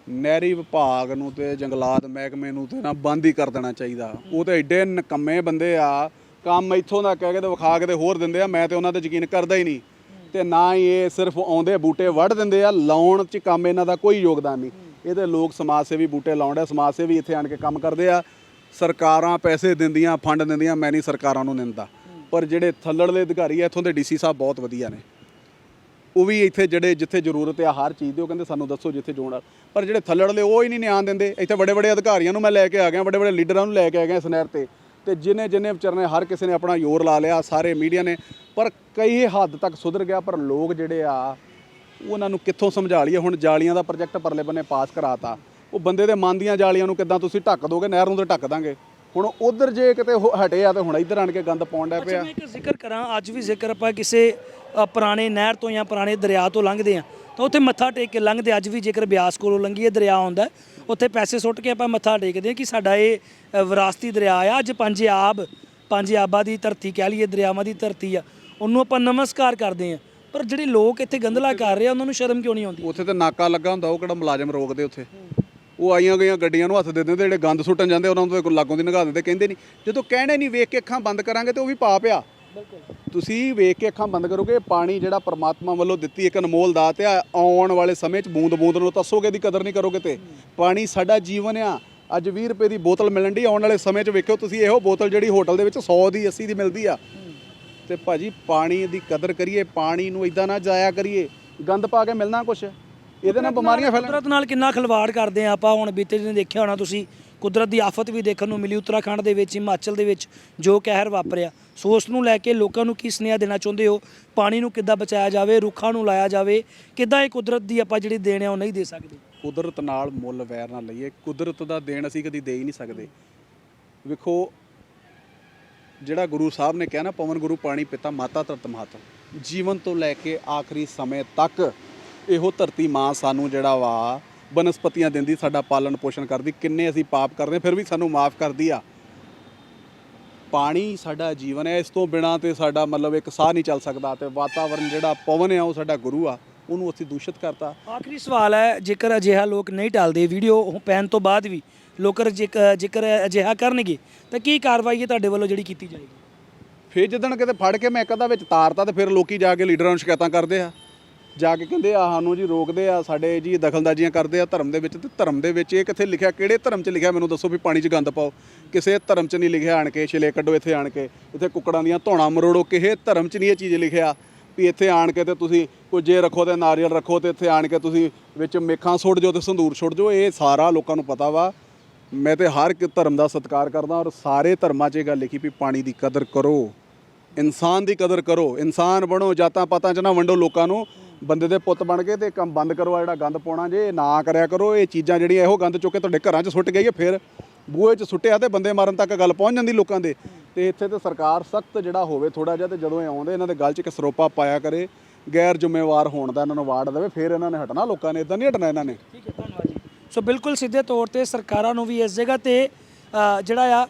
ਨਹਿਰੀ ਵਿਭਾਗ ਨੂੰ ਤੇ ਜੰਗਲਾਤ ਮਹਿਕਮੇ ਨੂੰ ਤੇ ਨਾ ਬੰਦ ਹੀ ਕਰ ਦੇਣਾ ਚਾਹੀਦਾ। ਉਹ ਤੇ ਐਡੇ ਨਕੰਮੇ ਬੰਦੇ ਆ ਕੰਮ ਇੱਥੋਂ ਦਾ ਕਹਿ ਕੇ ਤੇ ਵਿਖਾ ਕੇ ਤੇ ਹੋਰ ਦਿੰਦੇ ਆ ਮੈਂ ਤੇ ਉਹਨਾਂ ਤੇ ਯਕੀਨ ਕਰਦਾ ਹੀ ਨਹੀਂ। ਤੇ ਨਾ ਹੀ ਇਹ ਸਿਰਫ ਆਉਂਦੇ ਬੂਟੇ ਵੱਢ ਦਿੰਦੇ ਆ ਲਾਉਣ 'ਚ ਕੰਮ ਇਹਨਾਂ ਦਾ ਕੋਈ ਯੋਗਦਾਨ ਨਹੀਂ। ਇਹਦੇ ਲੋਕ ਸਮਾਜ ਸੇਵੀ ਬੂਟੇ ਲਾਉਂਦੇ ਆ, ਸਮਾਜ ਸੇਵੀ ਇੱਥੇ ਆਣ ਕੇ ਕੰਮ ਕਰਦੇ ਆ। ਸਰਕਾਰਾਂ ਪੈਸੇ ਦਿੰਦੀਆਂ, ਫੰਡ ਦਿੰਦੀਆਂ, ਮੈਂ ਨਹੀਂ ਸਰਕਾਰਾਂ ਨੂੰ ਨਿੰਦਾ ਪਰ ਜਿਹੜੇ ਥੱਲੜਲੇ ਅਧਿਕਾਰੀ ਆ, ਇੱਥੋਂ ਦੇ ਡੀਸੀ ਸਾਹਿਬ ਬਹੁਤ ਵਧੀਆ ਨੇ। ਉਹ ਵੀ ਇੱਥੇ ਜਿਹੜੇ, ਜਿੱਥੇ ਜ਼ਰੂਰਤ ਆ, ਹਰ ਚੀਜ਼ ਦੀ, ਉਹ ਕਹਿੰਦੇ ਸਾਨੂੰ ਦੱਸੋ ਜਿੱਥੇ ਜੋੜ ਆ। ਪਰ ਜਿਹੜੇ ਥੱਲੜਲੇ, ਉਹ ਹੀ ਨਹੀਂ ਨਿਆਨ ਦਿੰਦੇ। ਇੱਥੇ ਵੱਡੇ ਵੱਡੇ ਅਧਿਕਾਰੀਆਂ ਨੂੰ ਮੈਂ ਲੈ ਕੇ ਆ ਗਿਆ, ਵੱਡੇ ਵੱਡੇ ਲੀਡਰਾਂ ਨੂੰ ਲੈ ਕੇ ਆ ਗਿਆ ਇਸ ਨਹਿਰ ਤੇ। ਤੇ ਜਿਨੇ ਜਿਨੇ ਵਿਚਾਰੇ ਨੇ, ਹਰ ਕਿਸੇ ਨੇ ਆਪਣਾ ਜ਼ੋਰ ਲਾ ਲਿਆ, ਸਾਰੇ ਮੀਡੀਆ ਨੇ। ਪਰ ਕਈ ਹੱਦ ਤੱਕ ਸੁਧਰ ਗਿਆ, ਪਰ ਲੋਕ ਜਿਹੜੇ ਆ ਉਹਨਾਂ ਨੂੰ ਕਿੱਥੋਂ ਸਮਝਾ ਲਈਏ? ਹੁਣ ਜਾਲੀਆਂ ਦਾ ਪ੍ਰੋਜੈਕਟ ਪਰਲੇ ਬੰਨੇ ਪਾਸ ਕਰਾਤਾ। ਉਹ ਬੰਦੇ ਦੇ ਮਨ ਦੀਆਂ ਜਾਲੀਆਂ ਨੂੰ ਕਿੱਦਾਂ ਤੁਸੀਂ ਢੱਕ ਦੋਗੇ? ਨਹਿਰ ਨੂੰ ਤੇ ਢੱਕ ਦਾਂਗੇ। ਹੁਣ ਉਧਰ ਜੇ ਕਿਤੇ ਹਟੇ ਆ ਤੇ ਹੁਣ ਇੱਧਰ ਆਣ ਕੇ ਗੰਦ ਪਾਉਣ ਡਿਆ ਪਿਆ। ਮੈਂ ਇੱਕ ਜ਼ਿਕਰ ਕਰਾਂ, ਅੱਜ ਵੀ ਜ਼ਿਕਰ ਆਪਾਂ ਕਿਸੇ ਪੁਰਾਣੇ ਨਹਿਰ ਤੋਂ ਜਾਂ ਪੁਰਾਣੇ ਦਰਿਆ ਤੋਂ ਲੰਘਦੇ ਆ ਤਾਂ ਉੱਥੇ ਮੱਥਾ ਟੇਕ ਕੇ ਲੰਘਦੇ ਅੱਜ ਵੀ ਜੇਕਰ ਬਿਆਸ ਕੋਲੋਂ ਲੰਘੀਏ, ਦਰਿਆ ਆਉਂਦਾ ਉੱਥੇ ਪੈਸੇ ਸੁੱਟ ਕੇ ਆਪਾਂ ਮੱਥਾ ਟੇਕਦੇ ਆ ਕਿ ਸਾਡਾ ਇਹ ਵਿਰਾਸਤੀ ਦਰਿਆ ਆ। ਅੱਜ ਪੰਜ ਆਬ, ਪੰਜ ਆਬਾਂ ਦੀ ਧਰਤੀ ਕਹਿ ਲਈਏ, ਦਰਿਆਵਾਂ ਦੀ ਧਰਤੀ ਆ। ਉਹਨੂੰ ਆਪਾਂ ਨਮਸਕਾਰ ਕਰਦੇ ਆ ਪਰ ਜਿਹੜੇ ਲੋਕ ਇੱਥੇ ਗੰਦਲਾ ਕਰ ਰਹੇ ਆ ਉਹਨਾਂ ਨੂੰ ਸ਼ਰਮ ਕਿਉਂ ਨਹੀਂ ਆਉਂਦੀ? ਉੱਥੇ ਤੇ ਨਾਕਾ ਲੱਗਾ ਹੁੰਦਾ ਉਹ ਕਿਹੜਾ ਮੁਲਾਜ਼ਮ ਰੋਕਦੇ ਉੱਥੇ? ਉਹ ਆਈਆਂ ਗਈਆਂ ਗੱਡੀਆਂ ਨੂੰ ਹੱਥ ਦੇ ਦਿੰਦੇ ਜਿਹੜੇ ਗੰਦ ਸੁੱਟਣ ਜਾਂਦੇ ਉਹਨਾਂ ਨੂੰ ਤਾਂ ਲਾਗੋਂ ਦੀ ਨਿਗਾਹ ਦਿੰਦੇ ਕਹਿੰਦੇ ਨਹੀਂ। ਜਦੋਂ ਕਹਿਣੇ ਨਹੀਂ ਵੇਖ ਕੇ ਅੱਖਾਂ ਬੰਦ ਕਰਾਂਗੇ ਤੇ ਉਹ ਵੀ ਪਾਪ ਆ। ਤੁਸੀਂ ਵੇਖ ਕੇ ਅੱਖਾਂ ਬੰਦ ਕਰੋਗੇ ਪਾਣੀ ਜਿਹੜਾ ਪ੍ਰਮਾਤਮਾ ਵੱਲੋਂ ਦਿੱਤੀ ਇੱਕ ਅਨਮੋਲ ਦਾਤ ਆ ਆਉਣ ਵਾਲੇ ਸਮੇਂ 'ਚ ਬੂੰਦ ਬੂੰਦ ਨੂੰ ਤਸੋਗੇ ਦੀ ਕਦਰ ਨਹੀਂ ਕਰੋਗੇ ਤੇ। ਪਾਣੀ ਸਾਡਾ ਜੀਵਨ ਆ ਅੱਜ 20 ਰੁਪਏ ਦੀ ਬੋਤਲ ਮਿਲਣ ਦੀ ਆਉਣ ਵਾਲੇ ਸਮੇਂ 'ਚ ਵੇਖਿਓ ਤੁਸੀਂ ਇਹੋ ਬੋਤਲ ਜਿਹੜੀ ਹੋਟਲ ਦੇ ਵਿੱਚ 100 ਦੀ 80 ਦੀ ਮਿਲਦੀ ਆ। ਤੇ ਭਾਜੀ ਪਾਣੀ ਦੀ ਕਦਰ ਕਰੀਏ ਪਾਣੀ ਨੂੰ ਇਦਾਂ ਨਾ ਜਾਇਆ ਕਰੀਏ। ਗੰਦ ਪਾ ਕੇ ਮਿਲਣਾ ਕੁਛ? ਇਹਦੇ ਨਾਲ ਬਿਮਾਰੀਆਂ ਫੈਲਣ। ਕੁਦਰਤ ਨਾਲ ਕਿੰਨਾ ਖਿਲਵਾੜ ਕਰਦੇ ਆ ਆਪਾਂ ਹੁਣ ਬੀਤੇ ਦਿਨ ਦੇਖਿਆ ਹੋਣਾ ਤੁਸੀਂ ਕੁਦਰਤ ਦੀ ਆਫਤ ਵੀ ਦੇਖਣ ਨੂੰ ਮਿਲੀ ਉੱਤਰਾਖੰਡ ਦੇ ਵਿੱਚ ਹਿਮਾਚਲ ਦੇ ਵਿੱਚ ਜੋ ਕਹਿਰ ਵਾਪਰਿਆ। ਸੋ ਉਸ ਨੂੰ ਲੈ ਕੇ ਲੋਕਾਂ ਨੂੰ ਕੀ ਸੁਨੇਹਾ ਦੇਣਾ ਚਾਹੁੰਦੇ ਹੋ? ਪਾਣੀ ਨੂੰ ਕਿੱਦਾਂ ਬਚਾਇਆ ਜਾਵੇ ਰੁੱਖਾਂ ਨੂੰ ਲਾਇਆ ਜਾਵੇ? ਕਿੱਦਾਂ ਇਹ ਕੁਦਰਤ ਦੀ ਆਪਾਂ ਜਿਹੜੀ ਦੇਣ ਆ ਉਹ ਨਹੀਂ ਦੇ ਸਕਦੇ? ਕੁਦਰਤ ਨਾਲ ਮੁੱਲ ਵੈਰ ਨਾ ਲਈਏ। ਕੁਦਰਤ ਦਾ ਦੇਣ ਅਸੀਂ ਕਦੀ ਦੇ ਹੀ ਨਹੀਂ ਸਕਦੇ। ਵੇਖੋ ਜਿਹੜਾ ਗੁਰੂ ਸਾਹਿਬ ਨੇ ਕਿਹਾ ਨਾ, ਪਵਨ ਗੁਰੂ ਪਾਣੀ ਪਿਤਾ, ਮਾਤਾ ਧਰਤ ਮਾਤਾ ਜੀਵਨ ਤੋਂ ਲੈ ਕੇ ਆਖਰੀ ਸਮੇਂ ਤੱਕ ਇਹੋ ਧਰਤੀ ਮਾਂ ਸਾਨੂੰ ਜਿਹੜਾ ਵਾ, ਬਨਸਪਤੀਆਂ ਦਿੰਦੀ, ਸਾਡਾ ਪਾਲਣ ਪੋਸ਼ਣ ਕਰਦੀ। ਕਿੰਨੇ ਅਸੀਂ ਪਾਪ ਕਰਦੇ ਫਿਰ ਵੀ ਸਾਨੂੰ ਮਾਫ ਕਰਦੀ ਆ। ਪਾਣੀ ਸਾਡਾ ਜੀਵਨ ਹੈ, ਇਸ ਤੋਂ ਬਿਨਾ ਤੇ ਸਾਡਾ ਮਤਲਬ ਇੱਕ ਸਾਹ ਨਹੀਂ ਚੱਲ ਸਕਦਾ ਤੇ ਵਾਤਾਵਰਨ ਜਿਹੜਾ ਪਵਨ ਹੈ ਉਹ ਸਾਡਾ ਗੁਰੂ ਆ। ਉਹਨੂੰ ਅਸੀਂ ਦੂਸ਼ਿਤ ਕਰਤਾ। ਆਖਰੀ ਸਵਾਲ ਹੈ ਜੇਕਰ ਅਜਿਹਾ ਲੋਕ ਨਹੀਂ ਟਾਲਦੇ ਵੀਡੀਓ ਪੈਣ ਤੋਂ ਬਾਅਦ ਵੀ ਲੋਕਰ ਜੇਕ- ਜੇਕਰ ਅਜਿਹਾ ਕਰਨਗੇ ਤਾਂ ਕੀ ਕਾਰਵਾਈ ਹੈ ਤੁਹਾਡੇ ਵੱਲੋਂ ਜਿਹੜੀ ਕੀਤੀ ਜਾਏਗੀ? ਫਿਰ ਜਦੋਂ ਕਿਤੇ ਫੜ ਕੇ ਮੈਂ ਇੱਕ ਅੱਧਾ ਵਿੱਚ ਤਾਰਤਾ ਤੇ ਫਿਰ ਲੋਕੀ ਜਾ ਕੇ ਲੀਡਰਾਂ ਨੂੰ ਸ਼ਿਕਾਇਤਾਂ ਕਰਦੇ ਆ। ਜਾ ਕੇ ਕਹਿੰਦੇ ਆ ਸਾਨੂੰ ਜੀ ਰੋਕਦੇ ਆ ਸਾਡੇ ਜੀ ਦਖਲਅੰਦਾਜ਼ੀਆਂ ਕਰਦੇ ਆ ਧਰਮ ਦੇ ਵਿੱਚ ਤੇ ਧਰਮ ਦੇ ਵਿੱਚ ਇਹ ਕਿੱਥੇ ਲਿਖਿਆ ਕਿਹੜੇ ਧਰਮ 'ਚ ਲਿਖਿਆ ਮੈਨੂੰ ਦੱਸੋ ਵੀ ਪਾਣੀ 'ਚ ਗੰਦ ਪਾਓ। ਕਿਸੇ ਧਰਮ 'ਚ ਨਹੀਂ ਲਿਖਿਆ ਆਣ ਕੇ ਛਿਲੇ ਕੱਢੋ ਇੱਥੇ ਆਣ ਕੇ ਇੱਥੇ ਕੁੱਕੜਾਂ ਦੀਆਂ ਧੌਣਾ ਮਰੋੜੋ ਕਿਸੇ ਧਰਮ 'ਚ ਨਹੀਂ ਇਹ ਚੀਜ਼ ਲਿਖਿਆ। ਵੀ ਇੱਥੇ ਆਣ ਕੇ ਤੇ ਤੁਸੀਂ ਕੋਈ ਰੱਖੋ ਤੇ ਨਾਰੀਅਲ ਰੱਖੋ ਤੇ ਇੱਥੇ ਆਣ ਕੇ ਤੁਸੀਂ ਵਿੱਚ ਮੇਖਾਂ ਸੁੱਟ ਜੋ ਤੇ ਸੰਦੂਰ ਸੁੱਟ ਜੋ ਇਹ ਸਾਰਾ ਲੋਕਾਂ ਨੂੰ ਪਤਾ ਵਾ। ਮੈਂ ਤੇ ਹਰ ਇੱਕ ਧਰਮ ਦਾ ਸਤਿਕਾਰ ਕਰਦਾ ਔਰ ਸਾਰੇ ਧਰਮਾਂ 'ਚ ਇਹ ਗੱਲ ਲਿਖੀ ਵੀ ਪਾਣੀ ਦੀ ਕਦਰ ਕਰੋ। ਇਨਸਾਨ ਦੀ ਕਦਰ ਕਰੋ। ਇਨਸਾਨ ਬਣੋ, ਜਾਤਾਂ ਪਾਤਾਂ 'ਚ ਨਾ ਵੰਡੋ ਲੋਕਾਂ ਨੂੰ। ਬੰਦੇ ਦੇ ਪੁੱਤ ਬਣ ਕੇ ਤੇ ਕੰਮ ਬੰਦ ਕਰੋ ਆ ਜਿਹੜਾ ਗੰਦ ਪਾਉਣਾ ਜੇ ਨਾ ਕਰਿਆ ਕਰੋ। ਇਹ ਚੀਜ਼ਾਂ ਜਿਹੜੀਆਂ ਇਹੋ ਗੰਦ ਚੁੱਕ ਕੇ ਤੁਹਾਡੇ ਘਰਾਂ 'ਚ ਸੁੱਟ ਗਈ ਹੈ ਫਿਰ ਬੂਹੇ 'ਚ ਸੁੱਟਿਆ ਤੇ ਬੰਦੇ ਮਾਰਨ ਤੱਕ ਗੱਲ ਪਹੁੰਚ ਜਾਂਦੀ ਲੋਕਾਂ ਦੇ। ਤੇ ਇੱਥੇ ਤੇ ਸਰਕਾਰ ਸਖਤ ਜਿਹੜਾ ਹੋਵੇ ਥੋੜਾ ਜਿਹਾ ਤੇ ਜਦੋਂ ਇਹ ਆਉਂਦੇ, ਇਹਨਾਂ ਦੇ ਗੱਲ 'ਚ ਇੱਕ ਸਰੋਪਾ ਪਾਇਆ ਕਰੇ, ਗੈਰ ਜ਼ਿੰਮੇਵਾਰ ਹੋਣ ਦਾ ਇਹਨਾਂ ਨੂੰ ਵਾਰਡ ਦੇਵੇ, ਫਿਰ ਇਹਨਾਂ ਨੇ ਹਟਣਾ, ਲੋਕਾਂ ਨੇ ਇਦਾਂ ਨਹੀਂ ਹਟਣਾ ਇਹਨਾਂ ਨੇ। ਠੀਕ ਹੈ, ਧੰਨਵਾਦ ਜੀ। ਸੋ ਬਿਲਕੁਲ ਸਿੱਧੇ ਤੌਰ ਤੇ ਸਰਕਾਰਾਂ ਨੂੰ ਵੀ ਇਸ ਜਗ੍ਹਾ ਤੇ ਜਿਹੜਾ ਆ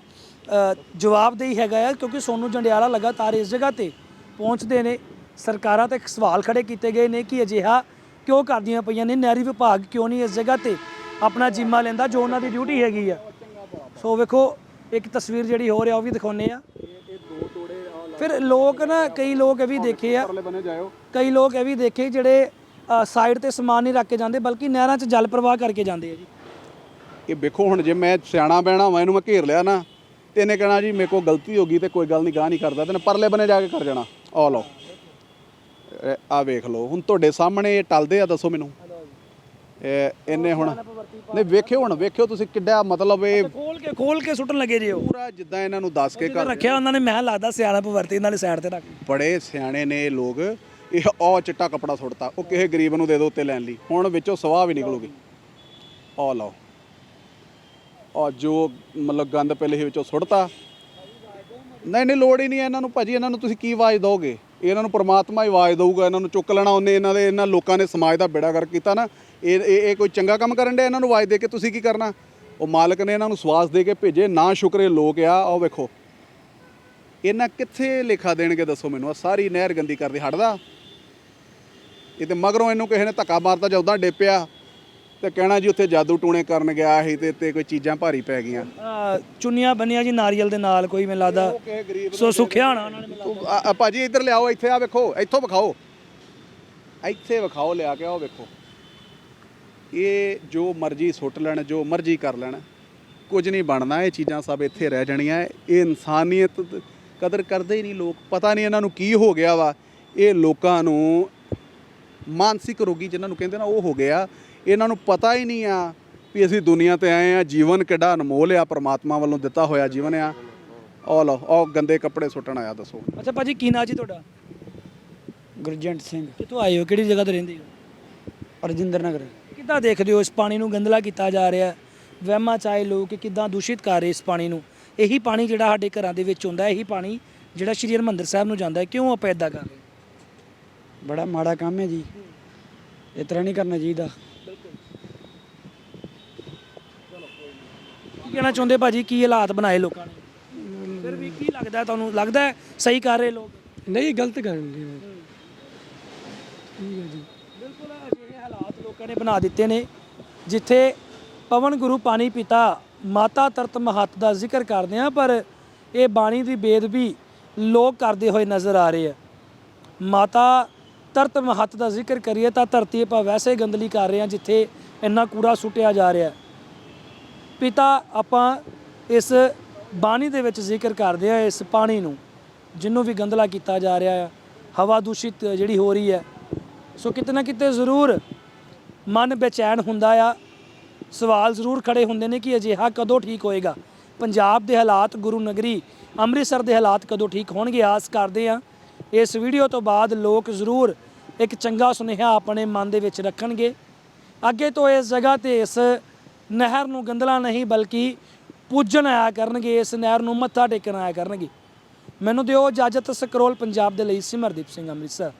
ਜਵਾਬਦੇਹੀ ਹੈਗਾ ਆ, ਕਿਉਂਕਿ ਸੋਨੂੰ ਜੰਡਿਆਲਾ ਲਗਾਤਾਰ ਇਸ ਜਗ੍ਹਾ ਤੇ ਪਹੁੰਚਦੇ ਨੇ। ਸਰਕਾਰਾਂ ਤੇ ਸਵਾਲ ਖੜੇ ਕੀਤੇ ਗਏ ਨੇ ਕਿ ਅਜਿਹਾ ਕਿਉਂ ਕਰਦੀਆਂ ਪਈਆਂ ਨੇ? ਨਹਿਰੀ ਵਿਭਾਗ ਕਿਉਂ ਨਹੀਂ ਇਸ ਜਗ੍ਹਾ ਤੇ ਆਪਣਾ ਜਿੰਮਾ ਲੈਂਦਾ, ਜੋ ਉਹਨਾਂ ਦੀ ਡਿਊਟੀ ਹੈਗੀ ਆ? ਸੋ ਵੇਖੋ ਇੱਕ ਤਸਵੀਰ ਜਿਹੜੀ ਹੋ ਰਿਹਾ ਉਹ ਵੀ ਦਿਖਾਉਨੇ ਆ ਫਿਰ ਲੋਕ ਨਾ, ਕਈ ਲੋਕ ਇਹ ਵੀ ਦੇਖੇ ਆ। ਕਈ ਲੋਕ ਇਹ ਵੀ ਦੇਖੇ ਜਿਹੜੇ ਸਾਈਡ ਤੇ ਸਮਾਨ ਨਹੀਂ ਰੱਖ ਕੇ ਜਾਂਦੇ, ਬਲਕਿ ਨਹਿਰਾਂ 'ਚ ਜਲ ਪ੍ਰਵਾਹ ਕਰਕੇ ਜਾਂਦੇ ਆ ਜੀ। ਇਹ ਵੇਖੋ ਹੁਣ ਜੇ ਮੈਂ ਸਿਆਣਾ ਬਹਿਣਾ ਵਾ, ਇਹਨੂੰ ਮੈਂ ਘੇਰ ਲਿਆ ਨਾ, ਤੇ ਇਹਨੇ ਕਹਿਣਾ ਜੀ, ਮੇਰੇ ਕੋਲ ਗਲਤੀ ਹੋ ਗਈ ਤੇ ਕੋਈ ਗੱਲ ਨਹੀਂ, ਗਾਹ ਨਹੀਂ ਕਰਦਾ ਤੇ ਪਰਲੇ ਬੰਨੇ ਜਾ ਕੇ ਕਰ ਜਾਣਾ। ਆ ਲਓ। ਆ ਵੇਖ ਲਓ, ਹੁਣ ਤੁਹਾਡੇ ਸਾਹਮਣੇ ਇਹ ਟਲਦੇ ਆ, ਦੱਸੋ ਮੈਨੂੰ। ਇਹਨੇ ਹੁਣ ਨਹੀਂ ਵੇਖਿਓ ਹੁਣ ਵੇਖਿਓ ਤੁਸੀਂ ਕਿੱਡਾ ਮਤਲਬ ਇਹ ਖੋਲ ਕੇ ਖੋਲ ਕੇ ਸੁੱਟਣ ਲੱਗੇ ਜੀ ਉਹ। ਪੂਰਾ ਜਿੱਦਾਂ ਇਹਨਾਂ ਨੂੰ ਦੱਸ ਕੇ ਜਿੱਦਾਂ ਰੱਖਿਆ ਉਹਨਾਂ ਨੇ ਮੈਂ ਲੱਗਦਾ ਸਿਆਣਪ ਵਰਤੀ ਨਾਲੇ ਸਾਈਡ ਤੇ ਰੱਖ। ਬੜੇ ਸਿਆਣੇ ਨੇ ਲੋਕ। ਇਹ ਉਹ ਚਿੱਟਾ ਕਪੜਾ ਸੁੱਟਤਾ ਉਹ ਕਿਸੇ ਗਰੀਬ ਨੂੰ ਦੇ ਦੋ ਉੱਤੇ ਲੈਣ ਲਈ। ਹੁਣ ਵਿੱਚੋਂ ਸਵਾਹ ਵੀ ਨਿਕਲੂਗੀ। ਆ ਲਓ। ਆ ਜੋ ਮਤਲਬ ਗੰਦ ਪਹਿਲੇ ਹੀ ਵਿੱਚੋਂ ਸੁੱਟਤਾ। ਨਹੀਂ ਨਹੀਂ ਲੋੜ ਹੀ ਨਹੀਂ ਇਹਨਾਂ ਨੂੰ। ਭਾਜੀ ਇਹਨਾਂ ਨੂੰ ਤੁਸੀਂ ਕੀ ਆਵਾਜ਼ ਦੋਗੇ ਇਹਨਾਂ ਨੂੰ ਪ੍ਰਮਾਤਮਾ ਹੀ ਆਵਾਜ਼ ਦਊਗਾ। ਇਹਨਾਂ ਨੂੰ ਚੁੱਕ ਲੈਣਾ ਉਹਨੇ ਇਹਨਾਂ ਦੇ ਇਹਨਾਂ ਲੋਕਾਂ ਨੇ ਸਮਾਜ ਦਾ ਬੇੜਾ ਕਰ ਕੀਤਾ ਨਾ। ਇਹ ਇਹ ਕੋਈ ਚੰਗਾ ਕੰਮ ਕਰਨ ਦੇ ਇਹਨਾਂ ਨੂੰ ਆਵਾਜ਼ ਦੇ ਕੇ? ਤੁਸੀਂ ਕੀ ਕਰਨਾ? ਉਹ ਮਾਲਕ ਨੇ ਇਹਨਾਂ ਨੂੰ ਸਵਾਸ ਦੇ ਕੇ ਭੇਜੇ ਨਾ ਸ਼ੁਕਰੇ ਲੋਕ ਆ। ਆਹ ਵੇਖੋ। ਇਹਨਾਂ ਕਿੱਥੇ ਲਿਖਾ ਦੇਣਗੇ ਦੱਸੋ ਮੈਨੂੰ? ਆ ਸਾਰੀ ਨਹਿਰ ਗੰਦੀ ਕਰਦੇ ਹਟਦਾ। ਇਹ ਤੇ ਮਗਰੋਂ ਇਹਨੂੰ ਕਿਸੇ ਨੇ ਧੱਕਾ ਮਾਰਤਾ ਜਾਂ ਉਦਾਂ ਡੇਪਿਆ ਤੇ ਕਹਿਣਾ ਜੀ ਉੱਥੇ ਜਾਦੂ ਟੂਣੇ ਕਰਨ ਗਿਆ ਸੀ ਤੇ ਤੇ ਕੋਈ ਚੀਜ਼ਾਂ ਭਾਰੀ ਪੈ ਗਈਆਂ। ਚੁੰਨੀਆਂ ਬੰਨੀਆਂ ਜੀ ਨਾਰੀਅਲ ਦੇ ਨਾਲ ਕੋਈ ਮੈਨੂੰ ਲੱਗਦਾ। ਸੋ ਸੁੱਖਿਆ ਹੋਣਾ ਉਹਨਾਂ ਨੇ ਭਾਜੀ ਇੱਧਰ ਲਿਆਓ ਇੱਥੇ ਆ ਵੇਖੋ ਇੱਥੋਂ ਵਿਖਾਓ। ਇੱਥੇ ਵਿਖਾਓ ਲਿਆ ਕੇ ਆਓ ਵੇਖੋ। ਇਹ ਜੋ ਮਰਜ਼ੀ ਸੁੱਟ ਲੈਣ ਜੋ ਮਰਜ਼ੀ ਕਰ ਲੈਣ ਕੁਝ ਨਹੀਂ ਬਣਨਾ ਇਹ ਚੀਜ਼ਾਂ ਸਭ ਇੱਥੇ ਰਹਿ ਜਾਣੀਆਂ। ਇਹ ਇਨਸਾਨੀਅਤ ਕਦਰ ਕਰਦੇ ਹੀ ਨਹੀਂ ਲੋਕ। ਪਤਾ ਨਹੀਂ ਇਹਨਾਂ ਨੂੰ ਕੀ ਹੋ ਗਿਆ ਵਾ। ਇਹ ਲੋਕਾਂ ਨੂੰ ਮਾਨਸਿਕ ਰੋਗੀ ਜਿਨ੍ਹਾਂ ਨੂੰ ਕਹਿੰਦੇ ਨਾ ਉਹ ਹੋ ਗਿਆ। ਇਹਨਾਂ ਨੂੰ ਪਤਾ ਹੀ ਨਹੀਂ ਆ ਵੀ ਅਸੀਂ ਦੁਨੀਆ ਤੇ ਆਏ ਆ ਜੀਵਨ ਕਿੱਡਾ ਅਨਮੋਲ ਆ ਪ੍ਰਮਾਤਮਾ ਵੱਲੋਂ ਦਿੱਤਾ ਹੋਇਆ ਜੀਵਨ ਆ। ਉਹ ਲਓ ਉਹ ਗੰਦੇ ਕੱਪੜੇ ਸੁੱਟਣ ਆਇਆ ਦੱਸੋ। ਅੱਛਾ ਭਾਜੀ ਕੀ ਨਾਂ ਜੀ ਤੁਹਾਡਾ? ਗੁਰਜੰਟ ਸਿੰਘ। ਕਿੱਥੋਂ ਆਏ ਹੋ? ਕਿਹੜੀ ਜਗ੍ਹਾ ਤੇ ਰਹਿੰਦੇ ਹੋ? ਅਰਜਿੰਦਰ ਨਗਰ। ਕਿੱਦਾਂ ਦੇਖਦੇ ਹੋ ਇਸ ਪਾਣੀ ਨੂੰ ਗੰਦਲਾ ਕੀਤਾ ਜਾ ਰਿਹਾ ਹੈ? ਵਹਿਮਾਂ ਚ ਆਏ ਲੋਕ ਕਿੱਦਾਂ ਦੂਸ਼ਿਤ ਕਰ ਰਹੇ ਇਸ ਪਾਣੀ ਨੂੰ? ਇਹੀ ਪਾਣੀ ਜਿਹੜਾ ਸਾਡੇ ਘਰਾਂ ਦੇ ਵਿੱਚ ਹੁੰਦਾ ਇਹੀ ਪਾਣੀ ਜਿਹੜਾ ਸ਼੍ਰੀ ਹਰਿਮੰਦਰ ਸਾਹਿਬ ਨੂੰ ਜਾਂਦਾ ਹੈ ਕਿਉਂ ਆਪਾਂ ਇਦਾਂ ਕਰ ਰਹੇ? ਬੜਾ ਮਾੜਾ ਕੰਮ ਹੈ ਜੀ। ਇਸ ਤਰ੍ਹਾਂ ਨਹੀਂ ਕਰਨਾ ਚਾਹੀਦਾ। ਕੀ ਕਹਿਣਾ ਚਾਹੁੰਦੇ ਭਾਜੀ? ਕੀ ਹਾਲਾਤ ਬਣਾਏ ਲੋਕਾਂ ਨੇ? ਫਿਰ ਵੀ ਕੀ ਲੱਗਦਾ ਤੁਹਾਨੂੰ? ਲੱਗਦਾ ਹੈ ਸਹੀ ਕਰ ਰਹੇ ਲੋਕ? ਨਹੀਂ ਗਲਤ ਕਰਨ ਦੀ ਠੀਕ ਹੈ ਜੀ। ਲੋਕਾਂ ਨੇ ਬਣਾ ਦਿੱਤੇ ਨੇ, ਜਿੱਥੇ ਪਵਨ ਗੁਰੂ ਪਾਣੀ ਪਿਤਾ ਮਾਤਾ ਤਰਤ ਮਹੱਤ ਦਾ ਜ਼ਿਕਰ ਕਰਦੇ ਆ, ਪਰ ਇਹ ਬਾਣੀ ਦੀ ਬੇਦਬੀ ਲੋਕ ਕਰਦੇ ਹੋਏ ਨਜ਼ਰ ਆ ਰਹੇ ਆ। ਮਾਤਾ ਤਰਤ ਮਹੱਤ ਦਾ ਜ਼ਿਕਰ ਕਰੀਏ ਤਾਂ ਧਰਤੀ ਆਪਾਂ ਵੈਸੇ ਗੰਦਲੀ ਕਰ ਰਹੇ ਆ, ਜਿੱਥੇ ਇੰਨਾ ਕੂੜਾ ਸੁੱਟਿਆ ਜਾ ਰਿਹਾ। ਪਿਤਾ, ਆਪਾਂ ਇਸ ਬਾਣੀ ਦੇ ਵਿੱਚ ਜ਼ਿਕਰ ਕਰਦੇ ਆ, ਇਸ ਪਾਣੀ ਨੂੰ ਜਿਹਨੂੰ ਵੀ ਗੰਦਲਾ ਕੀਤਾ ਜਾ ਰਿਹਾ ਆ, ਹਵਾ ਦੂਸ਼ਿਤ ਜਿਹੜੀ ਹੋ ਰਹੀ ਹੈ ਸੋ ਕਿਤੇ ਨਾ ਕਿਤੇ ਜ਼ਰੂਰ ਮਨ ਬੇਚੈਨ ਹੁੰਦਾ ਆ। ਸਵਾਲ ਜ਼ਰੂਰ ਖੜੇ ਹੁੰਦੇ ਨੇ ਕਿ ਅਜਿਹਾ ਕਦੋਂ ਠੀਕ ਹੋਏਗਾ? ਪੰਜਾਬ ਦੇ ਹਾਲਾਤ, ਗੁਰੂ ਨਗਰੀ, ਅੰਮ੍ਰਿਤਸਰ ਦੇ ਹਾਲਾਤ ਕਦੋਂ ਠੀਕ ਹੋਣਗੇ? ਆਸ ਕਰਦੇ ਆ ਇਸ ਵੀਡੀਓ ਤੋਂ ਬਾਅਦ ਲੋਕ ਜ਼ਰੂਰ ਇੱਕ ਚੰਗਾ ਸੁਨੇਹਾ ਆਪਣੇ ਮਨ ਦੇ ਵਿੱਚ ਰੱਖਣਗੇ। ਅੱਗੇ ਤੋਂ ਇਸ ਜਗ੍ਹਾ ਤੇ ਇਸ ਨਹਿਰ ਨੂੰ ਗੰਦਲਾ ਨਹੀਂ, ਬਲਕਿ ਪੂਜਣ ਆਇਆ ਕਰਨਗੇ, ਇਸ ਨਹਿਰ ਨੂੰ ਮੱਥਾ ਟੇਕਣ ਆਇਆ ਕਰਨਗੇ। ਮੈਨੂੰ ਦਿਓ ਇਜਾਜ਼ਤ, ਸਕਰੋਲ ਪੰਜਾਬ ਦੇ ਲਈ ਸਿਮਰਦੀਪ ਸਿੰਘ, ਅੰਮ੍ਰਿਤਸਰ।